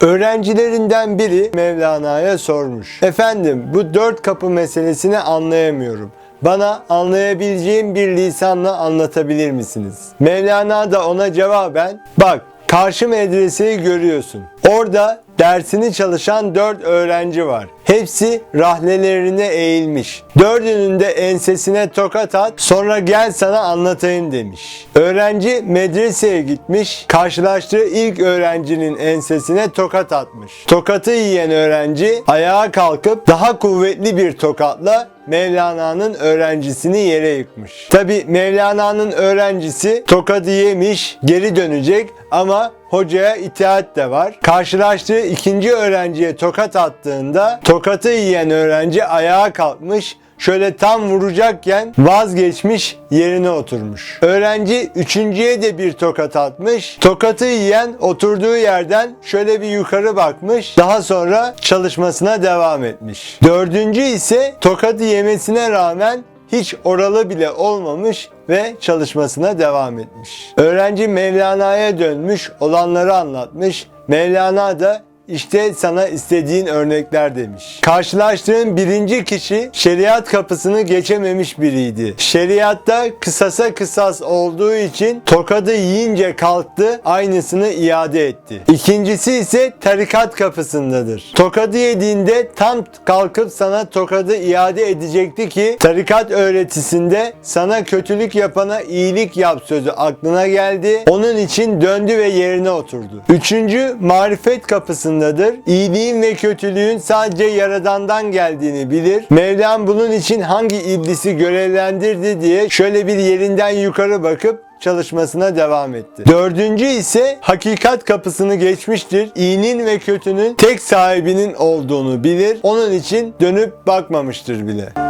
Öğrencilerinden biri Mevlana'ya sormuş. Efendim bu dört kapı meselesini anlayamıyorum. Bana anlayabileceğim bir lisanla anlatabilir misiniz? Mevlana da ona cevaben bak karşı medreseyi görüyorsun. Orada dersini çalışan dört öğrenci var. Hepsi rahlelerine eğilmiş. Dördünün de ensesine tokat at sonra gel sana anlatayım demiş. Öğrenci medreseye gitmiş. Karşılaştığı ilk öğrencinin ensesine tokat atmış. Tokatı yiyen öğrenci ayağa kalkıp daha kuvvetli bir tokatla Mevlana'nın öğrencisini yere yıkmış. Tabi Mevlana'nın öğrencisi tokadı yemiş, geri dönecek ama hocaya itaat de var. Karşılaştığı ikinci öğrenciye tokat attığında tokatı yiyen öğrenci ayağa kalkmış, şöyle tam vuracakken vazgeçmiş yerine oturmuş. Öğrenci üçüncüye de bir tokat atmış. Tokatı yiyen oturduğu yerden şöyle bir yukarı bakmış. Daha sonra çalışmasına devam etmiş. Dördüncü ise tokatı yemesine rağmen hiç oralı bile olmamış ve çalışmasına devam etmiş. Öğrenci Mevlana'ya dönmüş, olanları anlatmış. Mevlana da işte sana istediğin örnekler demiş. Karşılaştığın birinci kişi şeriat kapısını geçememiş biriydi. Şeriatta kısasa kısas olduğu için tokadı yiyince kalktı aynısını iade etti. İkincisi ise tarikat kapısındadır. Tokadı yediğinde tam kalkıp sana tokadı iade edecekti ki tarikat öğretisinde sana kötülük yapana iyilik yap sözü aklına geldi. Onun için döndü ve yerine oturdu. Üçüncü marifet kapısındadır. İyiliğin ve kötülüğün sadece yaradandan geldiğini bilir. Mevlam bunun için hangi iblisi görevlendirdi diye şöyle bir yerinden yukarı bakıp çalışmasına devam etti. Dördüncü ise hakikat kapısını geçmiştir. İyinin ve kötünün tek sahibinin olduğunu bilir. Onun için dönüp bakmamıştır bile.